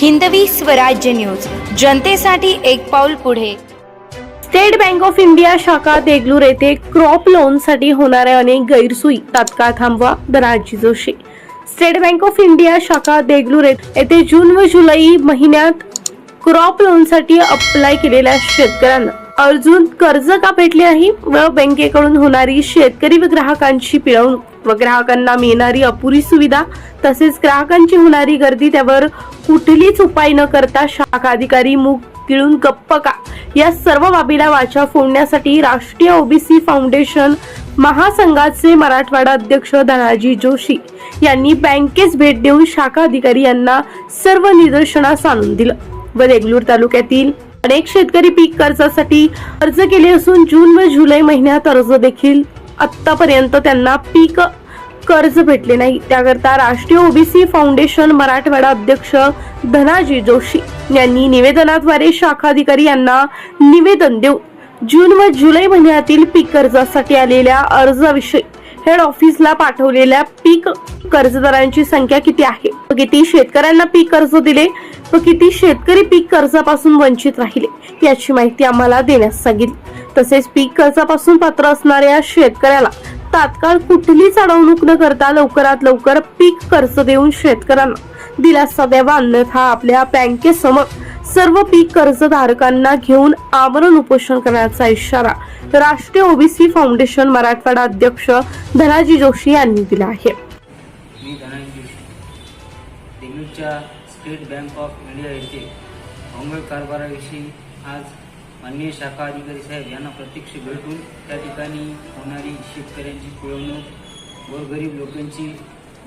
Hindavi Swarajya news. जनतेसाठी एक पाऊल पुढे. स्टेट बँक ऑफ इंडिया शाखा देगलूर येथे क्रॉप लोनसाठी होणाऱ्या अनेक गैरसोयी तात्काळ थांबवा Dhanaji Joshi. State Bank of India शाखा देगलूर येथे जून व जुलै महिन्यात क्रॉप लोनसाठी अप्लाय केलेल्या शेतकऱ्यांना. अर्जून कर्ज का भेटले आहे व बँकेकडून होणारी शेतकरी व ग्राहकांची पिळवणूक. व ग्राहकांना मिळणारी अपुरी सुविधा तसेच ग्राहकांची होणारी गर्दी त्यावर कुठलीच उपाय न करता शाखा अधिकारी मुख गिळून गप्प का? या सर्व बाबीला वाचा फोडण्यासाठी राष्ट्रीय ओबीसी फाउंडेशन महासंघाचे मराठवाडा अध्यक्ष धनाजी जोशी यांनी बँकेस भेट देऊन शाखा अधिकारी यांना सर्व निदर्शनास आणून दिलं. व देगलूर तालुक्यातील अनेक शेतकरी पीक कर्जासाठी अर्ज केले असून जून व जुलै महिन्यात अर्ज देखील आत्तापर्यंत त्यांना पीक कर्ज भेटले नाही. त्याकरता राष्ट्रीय ओबीसी फाउंडेशन मराठवाडा अध्यक्ष धनाजी जोशी यांनी निवेदनाद्वारे शाखाधिकारी यांना निवेदन देऊन जून व जुलै महिन्यातील पीक कर्जासाठी आलेल्या अर्जाविषयी हेड ऑफिसला पाठवलेल्या पीक कर्जदारांची संख्या किती आहे? किती शेतकऱ्यांना पीक कर्ज दिले? व किती शेतकरी पीक कर्जापासून वंचित राहिले? याची माहिती आम्हाला देण्यास सांगितली. तसेच पीक कर्जापासून पात्र असणाऱ्या शेतकऱ्याला तात्काळ कुठलीच अडवणूक न करता लवकरात लवकर पीक कर्ज देऊन शेतकऱ्यांना दिलासा द्यावा. अन्यथा आपल्या बँकेसमोर सर्व पीक कर्जधारकांना घेऊन आमरण उपोषण करण्याचा इशारा राष्ट्रीय ओबीसी फाउंडेशन मराठवाडा अध्यक्ष धनाजी जोशी यांनी दिला आहे. मी Dhananjay State Bank of India येथे मंगळ कारभाराविषयी आज माननीय शाखा अधिकारी साहेब यांना प्रत्यक्ष भेटून त्या ठिकाणी होणारी शेतकऱ्यांची पिळवणूक गोरगरीब लोकांची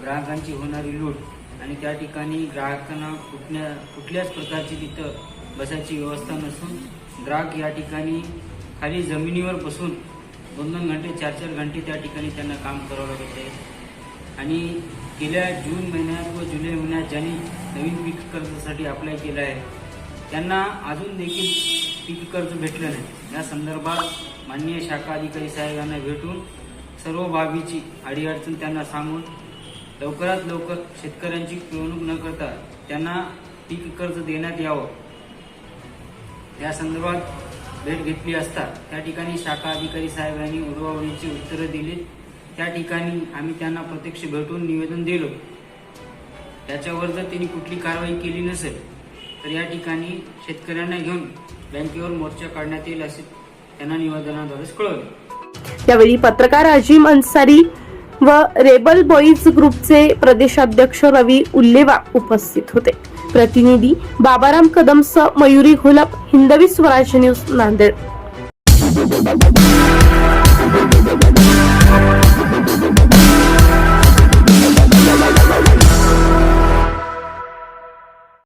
ग्राहकांची होणारी लूट आणि त्या ठिकाणी ग्राहकांना कुठल्या कुठल्याच प्रकारची तिथं बसायची व्यवस्था नसून ग्राहक या ठिकाणी खाली जमिनीवर बसून दोन दोन घंटे चार चार घंटे त्या ठिकाणी त्यांना काम करावं लागत. आहे आणि गेल्या जून महिन्यात व जुलै महिन्यात ज्यांनी नवीन पीक कर्जासाठी अप्लाय केलं आहे त्यांना अजून देखील पीक कर्ज भेटलं नाही. या संदर्भात माननीय शाखा अधिकारी साहेबांना भेटून सर्व बाबीची अडीअडचण त्यांना सांगून लवकरात लवकर शेतकऱ्यांची पिळवणूक न करता त्यांना पीक कर्ज देण्यात यावं. त्या संदर्भात भेट घेतली असता त्या ठिकाणी शाखा अधिकारी साहेबांनी उडवाउडीची उत्तरं दिली. त्या ठिकाणी आम्ही त्यांना प्रत्यक्ष भेटून निवेदन दिलो. त्याच्यावर जर त्यांनी कुठली कारवाई केली नसेल तर या ठिकाणी शेतकऱ्यांना घेऊन बँकेवर मोर्चा काढण्यात येईल असे त्यांना निवेदनाद्वारे कळवले. त्यावेळी पत्रकार अजिम अन्सारी व रेबल बॉईज ग्रुपचे प्रदेशाध्यक्ष रवी उल्लेवा उपस्थित होते. प्रतिनिधी बाबाराम कदमसह मयुरी घोलप हिंदवी स्वराज न्यूज नांदेड.